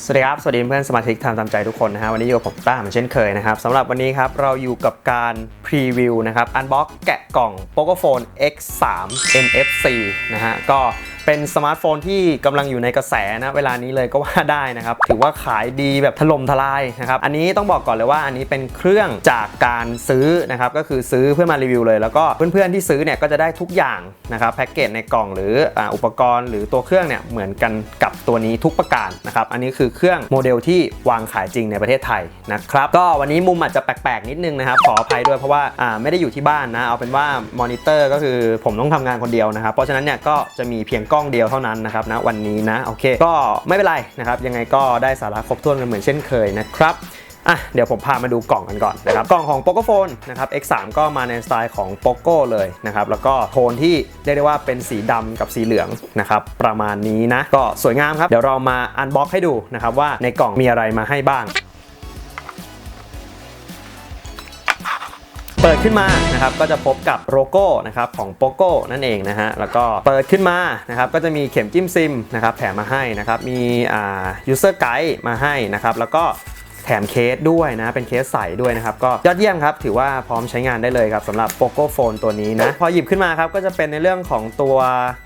สวัสดีครับ สวัสดีเพื่อนสมาชิกทำตามใจทุกคนนะฮะวันนี้อยู่กับผมต้าเหมือนเช่นเคยนะครับสำหรับวันนี้ครับ เราอยู่กับการพรีวิวนะครับอันบ็อกแกะกล่อง Pocophone X3 NFC นะฮะก็เป็นสมาร์ทโฟนที่กำลังอยู่ในกระแสนะเวลานี้เลยก็ว่าได้นะครับ ถือว่าขายดีแบบถล่มทลายนะครับ อันนี้ต้องบอกก่อนเลยว่าอันนี้เป็นเครื่องจากการซื้อนะครับ ก็คือซื้อเพื่อมารีวิวเลย แล้วก็เพื่อนๆที่ซื้อเนี่ยก็จะได้ทุกอย่างนะครับแพ็กเกจในกล่องหรืออุปกรณ์หรือตัวเครื่องเนี่ยเหมือนกันกับตัวนี้ทุกประการนะครับ อันนี้คือเครื่องโมเดลที่วางขายจริงในประเทศไทยนะครับ ก็วันนี้มุมอาจจะแปลกๆนิดนึงนะครับขออภัยด้วยเพราะว่าไม่ได้อยู่ที่บ้านนะเอาเป็นว่ามอนิเตอร์ก็คือผมต้องทำงานคนเดียวนะครับเพราะฉะนั้นเนี่ยก็จะมีเพียงกล้องเดียวเท่านั้นนะครับนะวันนี้นะโอเค ก็ไม่เป็นไรนะครับยังไงก็ได้สาระครบถ้วนกันเหมือนเช่นเคยนะครับอะเดี๋ยวผมพามาดูกล่องกันก่อนนะครับกล่องของ Pocophone นะครับ X3 ก็มาในสไตล์ของ Poco เลยนะครับแล้วก็โทนที่เรียกได้ว่าเป็นสีดำกับสีเหลืองนะครับประมาณนี้นะก็สวยงามครับ เดี๋ยวเรามาอันบ็อกให้ดูนะครับว่าในกล่องมีอะไรมาให้บ้าง เปิดขึ้นมานะครับก็จะพบกับโลโก้นะครับของโปโก้นั่นเองนะฮะแล้วก็เปิดขึ้นมานะครับก็จะมีเข็มจิ้มซิมนะครับแถมมาให้นะครับมีอ่า user guide มาให้นะครับแล้วก็ แถมเคสด้วยนะ เป็นเคสใสด้วยนะครับ ก็ยอดเยี่ยมครับ ถือว่าพร้อมใช้งานได้เลยครับสำหรับ POCO Phone ตัวนี้นะ พอหยิบขึ้นมาครับ ก็จะเป็นในเรื่องของตัว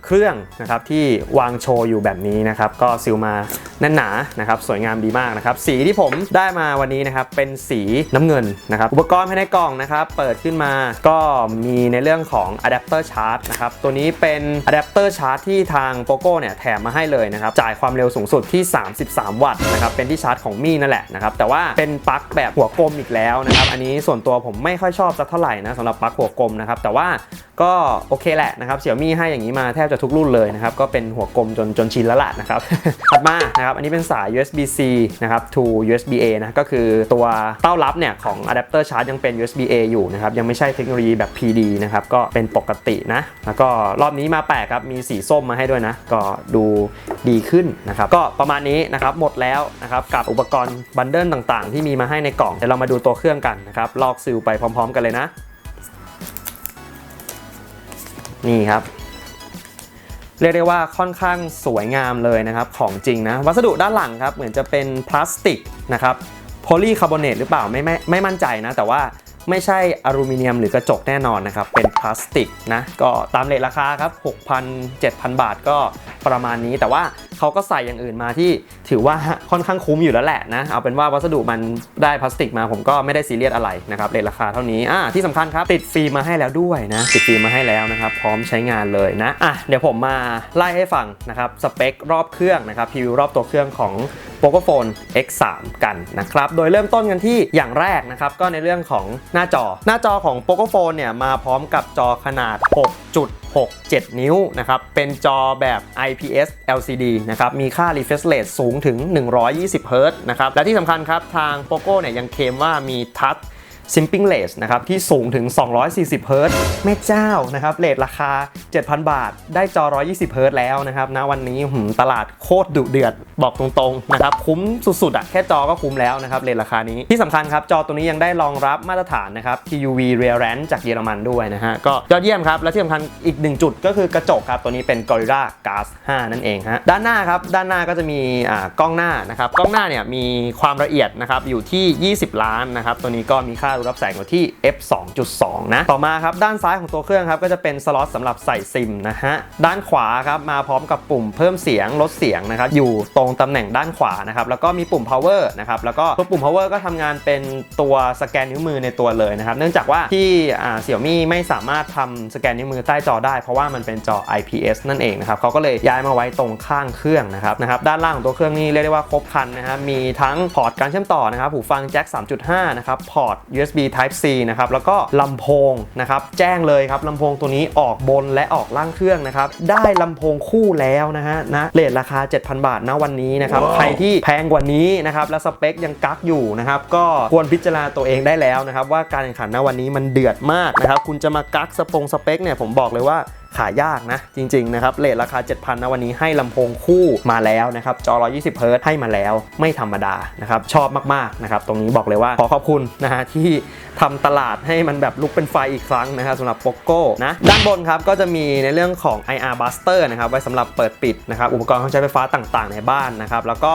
เครื่องนะครับที่วางโชว์อยู่แบบนี้นะครับ ก็ซิลมาแน่นหนานะครับ สวยงามดีมากนะครับ สีที่ผมได้มาวันนี้นะครับ เป็นสีน้ำเงินนะครับ อุปกรณ์ภายในกล่องนะครับ เปิดขึ้นมาก็มีในเรื่องของอะแดปเตอร์ชาร์จนะครับ ตัวนี้เป็นอะแดปเตอร์ชาร์จที่ทาง POCO เนี่ยแถมมาให้เลยนะครับ จ่ายความเร็วสูงสุดที่ 33 วัตต์นะครับ เป็นที่ชาร์จของมี่นั่นแหละนะครับ แต่ว่าเป็นปลั๊กแบบหัวกลมอีกแล้วนะครับอันนี้ส่วนตัวผมไม่ค่อยชอบสักเท่าไหร่นะสำหรับปลั๊กหัวกลมนะครับแต่ว่าก็โอเคแหละนะครับเสี่ยมี่ให้อย่างนี้มาแทบจะทุกรุ่นเลยนะครับก็เป็นหัวกลมจนจนชินแล้วล่ะนะครับถัดมานะครับอันนี้เป็นสาย USB-C นะครับ to USB-A นะก็คือตัวเต้ารับเนี่ยของอะแดปเตอร์ชาร์จยังเป็น USB-A อยู่นะครับยังไม่ใช่เทคโนโลยีแบบ PD นะครับก็เป็นปกตินะแล้วก็รอบนี้มาแปลกครับมีสีส้มมาให้ด้วยนะก็ดู ดีขึ้นนะครับก็ประมาณนี้นะครับหมดแล้วนะครับกับอุปกรณ์บันเดิลต่างๆ ที่มีมาให้ในกล่องเดี๋ยวเรามาดูตัวเครื่องกันนะครับลอกซิลไปพร้อม ๆ กันเลยนะ นี่ครับเรียกได้ว่าค่อนข้างสวยงามเลยนะครับของจริงนะวัสดุด้านหลังครับเหมือนจะเป็นพลาสติกนะครับโพลีคาร์บอเนตหรือเปล่าไม่ไม่ไม่มั่นใจนะ แต่ว่า ไม่ใช่อลูมิเนียมหรือกระจกแน่นอนนะครับ เป็นพลาสติกนะ ก็ตามเรทราคาครับ 6,000 7,000 บาทก็ประมาณนี้ แต่ว่าเขาก็ใส่อย่างอื่นมาที่ถือว่าค่อนข้างคุ้มอยู่แล้วแหละนะ เอาเป็นว่าวัสดุมันได้พลาสติกมาผมก็ไม่ได้ซีเรียสอะไรนะครับเรทราคาเท่านี้อ่าที่สำคัญครับ ติดฟิล์มมาให้แล้วด้วยนะ ติดฟิล์มมาให้แล้วนะครับ พร้อมใช้งานเลยนะอะเดี๋ยวผมมาไล่ให้ฟังนะครับสเปครอบเครื่องนะครับพรีวิวรอบตัวเครื่องของ Pocophone X3 กันนะครับโดยเริ่มต้นกันที่อย่างแรกนะครับก็ในเรื่องของหน้าจอ หน้าจอของ Pocophone เนี่ยมาพร้อมกับจอขนาด 6.67 นิ้วนะครับเป็นจอแบบ IPS LCD นะครับมีค่า refresh rate สูงถึง 120 Hz นะครับและที่สำคัญครับทาง Poco เนี่ยยังเคลมว่ามีทั Simping Rate นะครับที่สูงถึง 240เฮิรตซ์แม่เจ้านะครับเรทราคา 7,000 บาท ได้จอ 120เฮิรตซ์แล้วนะครับณวันนี้ตลาดโคตรดุเดือดบอกตรงๆนะครับคุ้มสุดๆอะแค่จอก็คุ้มแล้วนะครับเรทราคานี้ที่สำคัญครับ จอตัวนี้ยังได้รองรับมาตรฐานนะครับ TUV Rear Range จากเยอรมันด้วยนะฮะก็ยอดเยี่ยมครับ และที่สำคัญอีกหนึ่งจุดก็คือกระจกครับตัวนี้เป็น Gorilla Glass 5 นั่นเองฮะด้านหน้าครับด้านหน้าก็จะมีอ่ากล้องหน้านะครับกล้องหน้าเนี่ยมีความละเอียดนะครับอยู่ที่ 20 ล้านนะครับตัวนี้ก็มีค่ารูรับแสงอยู่ที่ f 2.2 นะ ต่อมาครับ ด้านซ้ายของตัวเครื่องครับ ก็จะเป็นสล็อตสำหรับใส่ซิมนะฮะ ด้านขวาครับ มาพร้อมกับปุ่มเพิ่มเสียงลดเสียงนะครับ อยู่ตรงตำแหน่งด้านขวานะครับ แล้วก็มีปุ่ม power นะครับ แล้วก็ตัวปุ่ม power ก็ทำงานเป็นตัวสแกนนิ้วมือในตัวเลยนะครับ เนื่องจากว่าที่เสี่ยมี่ไม่สามารถทำสแกนนิ้วมือใต้จอได้ เพราะว่ามันเป็นจอ IPS นั่นเองนะครับเขาก็เลยย้ายมาไว้ตรงข้างเครื่องนะครับนะครับ ด้านล่างของตัวเครื่องนี่เรียกได้ว่าครบครันนะฮะมีทั้งพอร์ตการเชื่อมต่อนะครับหูฟังแจ็ค3.5นะครับพอร์ต USB Type C นะครับแล้วก็ลำโพงนะครับแจ้งเลยครับลำโพงตัวนี้ออกบนและออกล่างเครื่องนะครับได้ลำโพงคู่แล้วนะฮะนะเรทราคา 7,000 บาทนะวันนี้นะครับใครที่แพงกว่านี้นะครับและสเปคยังกักอยู่นะครับก็ควรพิจารณาตัวเองได้แล้วนะครับว่าการแข่งขันณวันนี้มันเดือดมากนะครับคุณจะมากักสปงสเปคเนี่ยผมบอกเลยว่า ขายยากนะ จริงๆนะครับเลทราคา 7,000นะวันนี้ให้ลำโพงคู่มาแล้วนะครับจอ 120เฮิร์ตให้มาแล้วไม่ธรรมดานะครับชอบมากๆนะครับตรงนี้บอกเลยว่าขอขอบคุณนะฮะที่ทำตลาดให้มันแบบลุกเป็นไฟอีกครั้งนะครับสำหรับ POCO นะด้านบนครับก็จะมีในเรื่องของ IR Buster นะครับไว้สำหรับเปิดปิดนะครับอุปกรณ์เครื่องใช้ไฟฟ้าต่างๆ ในบ้านนะครับแล้วก็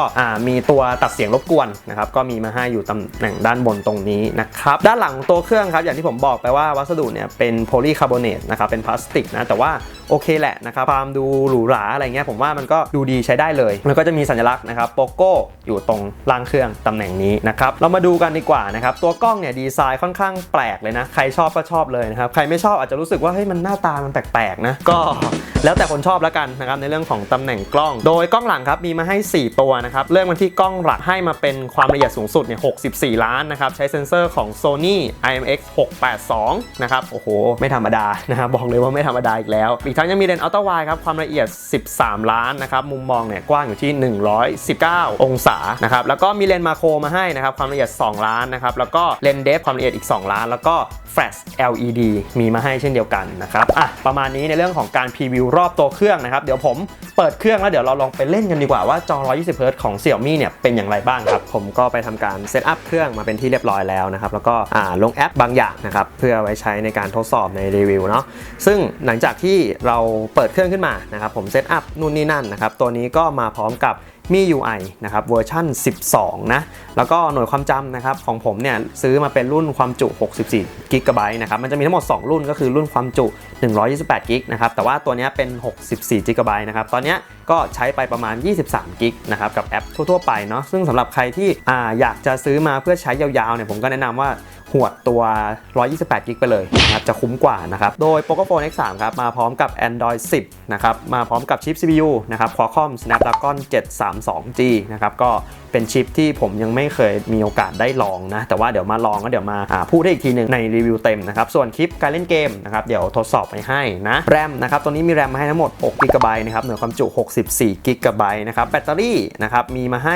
มีตัวตัดเสียงรบกวนนะครับก็มีมาให้อยู่ตำแหน่งด้านบนตรงนี้นะครับด้านหลังของตัวเครื่องครับอย่างที่ผมบอกไปว่าวัสดุเนี่ยเป็นโพลีคาร์บอเนตนะครับเป็นพลาสติกนะแต่ว่าโอเคแหละนะครับความดูหรูหราอะไรเงี้ยผมว่ามันก็ดูดีใช้ได้เลยแล้วก็จะมีสัญลักษณ์นะครับโปโก้อยู่ตรงล่างเครื่องตำแหน่งนี้นะครับเรามาดูกันดีกว่านะครับตัวกล้องเนี่ยดีไซน์ค่อนข้างแปลกเลยนะใครชอบก็ชอบเลยนะครับใครไม่ชอบอาจจะรู้สึกว่าเฮ้ยมันหน้าตามันแปลกๆนะก็แล้วแต่คนชอบแล้วกันนะครับในเรื่องของตำแหน่งกล้อง โดยกล้องหลังครับมีมาให้ 4 ตัวนะครับเริ่มกันที่กล้องหลักให้มาเป็นความละเอียดสูงสุดเนี่ย64 ล้านนะครับใช้เซ็นเซอร์ของ Sony IMX 682นะครับโอ้โหไม่ธรรมดานะครับบอกเลยว่าไม่ธรรมดาอีกแล้วอีกทั้งยังมีเลนส์อัลตร้าไวครับความละเอียด 13 ล้านนะครับมุมมองเนี่ยกว้างอยู่ที่ 119 องศานะครับแล้วก็มีเลนส์มาโครมาให้นะครับความละเอียด 2 ล้านนะครับแล้วก็เลนส์เดฟความละเอียดอีก 2 ล้าน แล้วก็ Flash LED มีมาให้เช่นเดียวกันนะครับอะประมาณนี้ในเรื่องของการพรีวิวรอบตัวเครื่องนะครับเดี๋ยวผมเปิดเครื่องแล้วเดี๋ยวเราลองไปเล่นกันดีกว่าว่าจอ 120 Hz ของ Xiaomi เนี่ยเป็นอย่างไรบ้างครับผมก็ไปทำการเซตอัพเครื่องมาเป็นที่เรียบร้อยแล้วนะครับแล้วก็อ่าลงแอปบางอย่างนะครับเพื่อไว้ใช้ในการทดสอบในรีวิวเนาะซึ่งหลังจากที่เราเปิดเครื่องขึ้นมานะครับผมเซตอัพนู่นนี่นั่นนะครับตัวนี้ก็มาพร้อมกับมี UI นะครับเวอร์ชัน12 นะ แล้วก็หน่วยความจำนะครับของผมเนี่ยซื้อมาเป็นรุ่นความจุ 64 g b นะครับ มันจะมีทั้งหมด 2 รุ่นก็คือรุ่นความจุ 128 g b นะครับ แต่ว่าตัวนี้เป็น 64 g b นะครับ ตอนนี้ก็ใช้ไปประมาณ 23 g b นะครับกับแอปทั่ว ๆ ไปเนาะ ซึ่งสำหรับใครที่ออยากจะซื้อมาเพื่อใช้ยาวๆเนี่ยผมก็แนะนำว่า หวดตัว 128 กิกไปเลยนะครับ จะคุ้มกว่านะครับ โดย Pocophone X3 ครับ มาพร้อมกับ Android 10 นะครับ มาพร้อมกับชิป CPU นะครับ Qualcomm Snapdragon 732G นะครับ ก็เป็นชิปที่ผมยังไม่เคยมีโอกาสได้ลองนะ แต่ว่าเดี๋ยวมาลองก็เดี๋ยวมาอ่าพูดได้อีกทีหนึ่งในรีวิวเต็มนะครับ ส่วนคลิปการเล่นเกมนะครับ เดี๋ยวทดสอบไปให้นะ แรมนะครับ ตัวนี้มีแรมมาให้ทั้งหมด 6 g b นะครับ หน่วยความจุ 64 g b นะครับ แบตเตอรี่นะครับ มีมาให้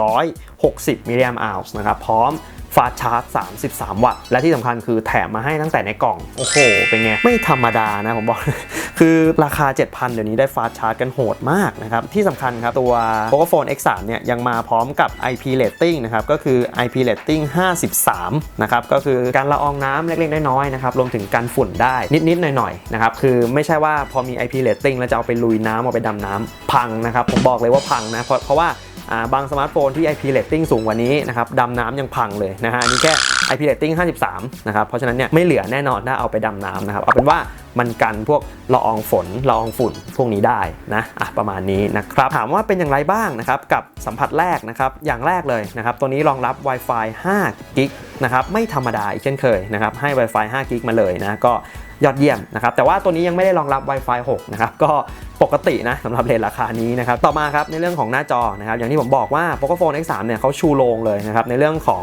5,160มิลลิแอมป์อร์นะครับ พร้อม ฟาสต์ชาร์จ 33 วัตต์ และที่สำคัญคือแถมมาให้ตั้งแต่ในกล่อง โอ้โห เป็นไง ไม่ธรรมดานะผมบอก คือราคา 7,000 เดี๋ยวนี้ได้ฟาสต์ชาร์จกันโหดมากนะครับ ที่สำคัญครับ ตัว Pocophone X3 เนี่ยยังมาพร้อมกับ IP rating นะครับ ก็คือ IP rating 53 นะครับ ก็คือการละอองน้ำเล็กๆ น้อยๆ นะครับ รวมถึงการฝุ่นได้นิดๆ หน่อยๆ นะครับ คือไม่ใช่ว่าพอมี IP rating แล้วจะเอาไปลุยน้ำเอาไปดำน้ำพังนะครับ ผมบอกเลยว่าพังนะ เพราะเพราะว่าอ่า บางสมาร์ทโฟนที่ IP rating สูงกว่านี้นะครับดำน้ำยังพังเลยนะฮะอันนี้แค่ IP rating 53 นะครับ เพราะฉะนั้นเนี่ยไม่เหลือแน่นอนถ้าเอาไปดำน้ำนะครับ เอาเป็นว่ามันกันพวกละอองฝนละอองฝุ่นพวกนี้ได้นะอะประมาณนี้นะครับ ถามว่าเป็นอย่างไรบ้างนะครับ กับสัมผัสแรกนะครับ อย่างแรกเลยนะครับ ตัวนี้รองรับ Wi-Fi 5 g b นะครับไม่ธรรมดาอีกเช่นเคยนะครับ ให้ Wi-Fi 5 g b มาเลยนะก็ยอดเยี่ยมนะครับแต่ว่าตัวนี้ยังไม่ได้รองรับ Wi-Fi 6 นะครับ ก็ปกตินะสำหรับเลนราคานี้นะครับต่อมาครับในเรื่องของหน้าจอนะครับอย่างที่ผมบอกว่า Pocophone X3 เนี่ยเขาชูโรงเลยนะครับในเรื่องของ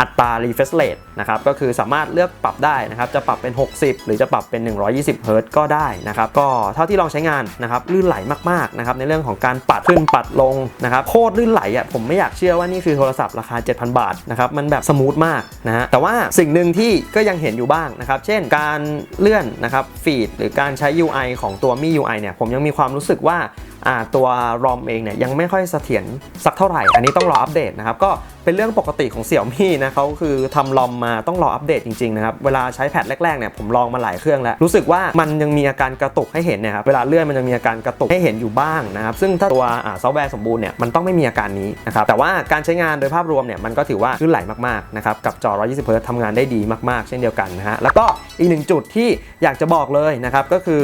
อัตรา refresh rate นะครับก็คือสามารถเลือกปรับได้นะครับจะปรับเป็น 60 หรือจะปรับเป็น 120 Hz ก็ได้นะครับก็เท่าที่ลองใช้งานนะครับลื่นไหลมากๆนะครับในเรื่องของการปัดขึ้นปัดลงนะครับโคตรลื่นไหลอะผมไม่อยากเชื่อว่านี่คือโทรศัพท์ราคา 7,000 บาทนะครับมันแบบสมูทมากนะฮะแต่ว่าสิ่งหนึ่งที่ก็ยังเห็นอยู่บ้างนะครับเช่นการเลื่อนนะครับฟีดหรือการใช้ UI ของตัวมี UI เนี่ยผมยังมีความรู้สึกว่าอ่า ตัว ROM เองเนี่ยยังไม่ค่อยเสถียรสักเท่าไหร่ อันนี้ต้องรออัปเดตนะครับ ก็เป็นเรื่องปกติของ Xiaomi นะเขาคือทำ ROM มาต้องรออัปเดตจริงๆนะครับ เวลาใช้แพทแรกๆเนี่ยผมลองมาหลายเครื่องแล้ว รู้สึกว่ามันยังมีอาการกระตุกให้เห็นเนะครับ เวลาเลื่อนมันยังมีอาการกระตุกให้เห็นอยู่บ้างนะครับ ซึ่งถ้าตัวซอฟต์แวร์สมบูรณ์เนี่ยมันต้องไม่มีอาการนี้นะครับ แต่ว่าการใช้งานโดยภาพรวมเนี่ยมันก็ถือว่าลื่นไหลมากๆนะครับ กับจอ 120 Hz ทำงานได้ดีมากๆ เช่นเดียวกันนะฮะ แล้วก็อีกหนึ่งจุดที่อยากจะบอกเลยนะครับก็คือ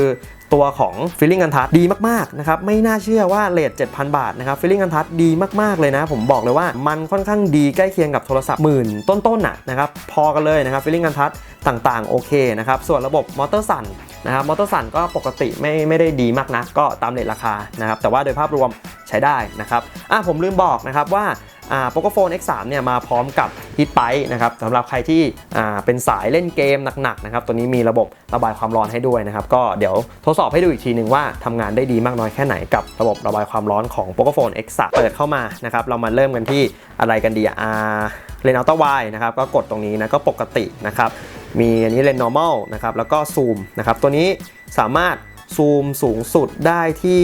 ตัวของ Feeling กันทัดดีมากๆนะครับไม่น่น่าเชื่อว่าเลท7,000 บาทนะครับ Feeling กันทัดดีมากๆเลยนะ ผมบอกเลยว่ามันค่อนข้างดีใกล้เคียงกับโทรศัพท์หมื่นต้นๆน่ะนะครับพอกันเลยนะครับ Feeling กันทัดต่างๆ โอเคนะครับส่วนระบบมอเตอร์สั่นนะครับมอเตอร์สั่นก็ปกติไม่ไม่ได้ดีมากนะก็ตามเลทราคานะครับแต่ว่าโดยภาพรวมใช้ได้นะครับอะผมลืมบอกนะครับว่า อ่า Pocophone X3 เนี่ยมาพร้อมกับ Heat p i p e นะครับสำหรับใครที่อ่าเป็นสายเล่นเกมหนักๆนะครับตัวนี้มีระบบระบายความร้อนให้ด้วยนะครับก็เดี๋ยวทดสอบให้ดูอีกทีหนึ่งว่าทำงานได้ดีมากน้อยแค่ไหนกับระบบระบายความร้อนของ Pocophone X3 เปิดเข้ามานะครับเรามาเริ่มกันที่อะไรกันดีอ่าเลนส์อัลต้าไวนะครับก็กดตรงนี้นะก็ปกตินะครับมีอันนี้เลนส์ normal นะครับแล้วก็ซูมนะครับตัวนี้สามารถซูมสูงสุดได้ที่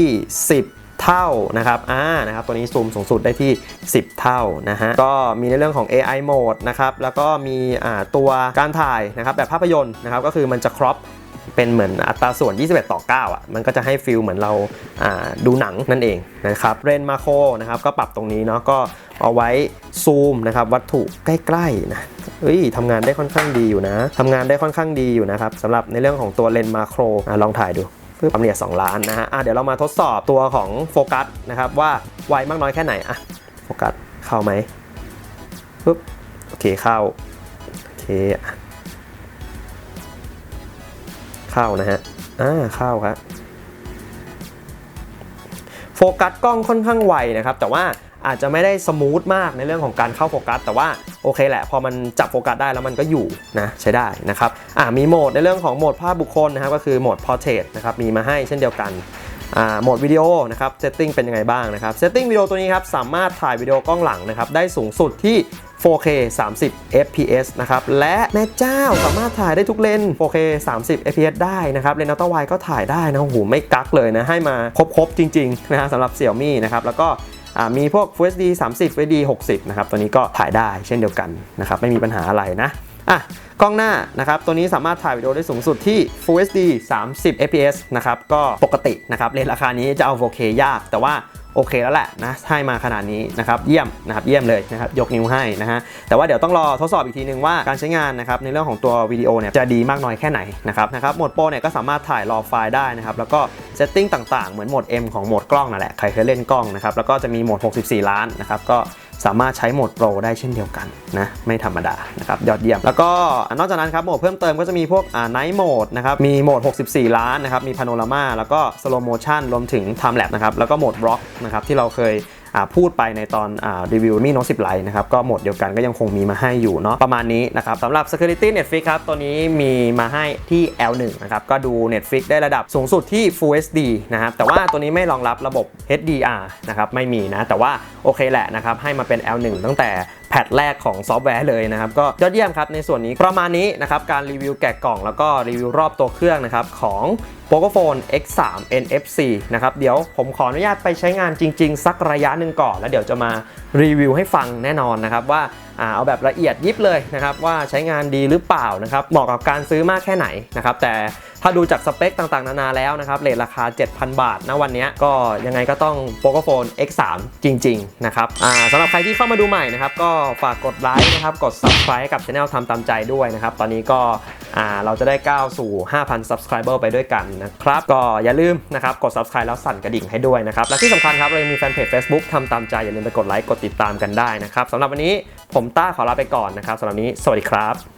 10 เท่านะครับอ่านะครับตัวนี้ซูมสูงสุดได้ที่ 10 เท่านะฮะก็มีในเรื่องของ AI mode นะครับแล้วก็มีอ่าตัวการถ่ายนะครับแบบภาพยนตร์นะครับก็คือมันจะครอปเป็นเหมือนอัตราส่วน 21 ต่อ 9 อะ มันก็จะให้ฟิลเหมือนเราาดูหนังนั่นเองนะครับเรนมาโคนะครับก็ปรับตรงนี้เนาะก็เอาไว้ซูมนะครับวัตถุใกล้ๆนะเอ้ยทำงานได้ค่อนข้างดีอยู่นะทำงานได้ค่อนข้างดีอยู่นะครับสำหรับในเรื่องของตัวเลนมาโครลองถ่ายดู ปึ๊บความละเอียด2ล้านนะฮะอะเดี๋ยวเรามาทดสอบตัวของโฟกัสนะครับว่าไวมากน้อยแค่ไหนอะโฟกัสเข้าไหมปึ๊บโอเคเข้าโอเคเข้านะฮะอ่าเข้าครับโฟกัสกล้องค่อนข้างไวนะครับ แต่ว่า อาจจะไม่ได้สมูทมากในเรื่องของการเข้าโฟกัส แต่ว่าโอเคแหละ พอมันจับโฟกัสได้แล้วมันก็อยู่นะใช้ได้นะครับอ่ามีโหมดในเรื่องของโหมดภาพบุคคลนะครับก็คือโหมด Portrait นะครับมีมาให้เช่นเดียวกันอ่าโหมดวิดีโอนะครับเซตติ้งเป็นยังไงบ้างนะครับเซตติ้งวิดีโอตัวนี้ครับสามารถถ่ายวิดีโอกล้องหลังนะครับได้สูงสุดที่ 4K 30 fps นะครับ และแม่เจ้าสามารถถ่ายได้ทุกเลนส์ 4K 30 fps ได้นะครับเลนส์อัลตร้าไวก็ถ่ายได้นะโอ้โหไม่กักเลยนะ ให้มาครบๆจริง ๆ นะฮะสำหรับ Xiaomi นะครับ แล้วก็ มีพวก Full HD 30 Full HD 60 นะครับ ตัวนี้ก็ถ่ายได้เช่นเดียวกันนะครับ ไม่มีปัญหาอะไรนะ อะ กล้องหน้านะครับ ตัวนี้สามารถถ่ายวิดีโอได้สูงสุดที่ Full HD 30 fps นะครับ ก็ปกตินะครับ เลนส์ราคานี้จะเอา 4K ยาก แต่ว่า โอเคแล้วแหละนะให้มาขนาดนี้นะครับเยี่ยมนะครับเยี่ยมเลยนะครับยกนิ้วให้นะฮะแต่ว่าเดี๋ยวต้องรอทดสอบอีกทีนึงว่าการใช้งานนะครับในเรื่องของตัววิดีโอเนี่ยจะดีมากน้อยแค่ไหนนะครับนะครับโหมดโปรเนี่ยก็สามารถถ่ายรอไฟล์ได้นะครับแล้วก็เซตติ้งต่างๆ เหมือนโหมด M ของโหมดกล้องนั่นแหละใครเคยเล่นกล้องนะครับแล้วก็จะมีโหมด 64 ล้านนะครับก็ สามารถใช้โหมดโปรได้เช่นเดียวกันนะไม่ธรรมดานะครับยอดเยี่ยม แล้วก็นอกจากนั้นครับโหมดเพิ่มเติมก็จะมีพวกอ่าไนท์โหมดนะครับมีโหมด 64 ล้านนะครับมีพาโนรามาแล้วก็สโลโมชันรวมถึงไทม์แลปนะครับแล้วก็โหมดบล็อกนะครับที่เราเคย พูดไปในตอนอรีวิวมีโน้ต10ไลท์นะครับก็หมดเดียวกันก็ยังคงมีมาให้อยู่เนาะประมาณนี้นะครับสำหรับ Security Netflix ครับตัวนี้มีมาให้ที่ L1 นะครับก็ดู Netflix ได้ระดับสูงสุดที่ Full HD นะครับแต่ว่าตัวนี้ไม่รองรับระบบ HDR นะครับไม่มีนะแต่ว่าโอเคแหละนะครับให้มาเป็น L1 ตั้งแต่แพทแรกของซอฟต์แวร์เลยนะครับก็ยอดเยี่ยมครับในส่วนนี้ประมาณนี้นะครับการรีวิวแกะกล่องแล้วก็รีวิวรอบตัวเครื่องนะครับของ Pocophone X3 NFC นะครับ เดี๋ยวผมขออนุญาตไปใช้งานจริง ๆ สักระยะหนึ่งก่อน แล้วเดี๋ยวจะมา รีวิวให้ฟังแน่นอนนะครับว่าเอาแบบละเอียดยิบเลยนะครับว่าใช้งานดีหรือเปล่านะครับเหมาะกับการซื้อมากแค่ไหนนะครับแต่ถ้าดูจากสเปคต่างๆ นานาแล้วนะครับเรทราคา 7,000 บาทณวันนี้ก็ยังไงก็ต้อง Pocophone X3 จริง ๆ นะครับสำหรับใครที่เข้ามาดูใหม่นะครับก็ฝากกดไลค์นะครับกด Subscribe ให้กับช anel ทำตามใจด้วยนะครับ ตอนนี้ก็เราจะได้ก้าวสู่ 5,000 Subscriber ไปด้วยกันนะครับ ก็อย่าลืมนะครับกด Subscribe แล้วสั่นกระดิ่งให้ด้วยนะครับและที่สำคัญครับเรายังมีแฟนเพจ Facebook ทำตามใจอย่าลืมไปกดไลค์กดติดตามกันได้นะครับสำหรับวันนี้ผมต้าขอลาไปก่อนนะครับสำหรับวันนี้สวัสดีครับ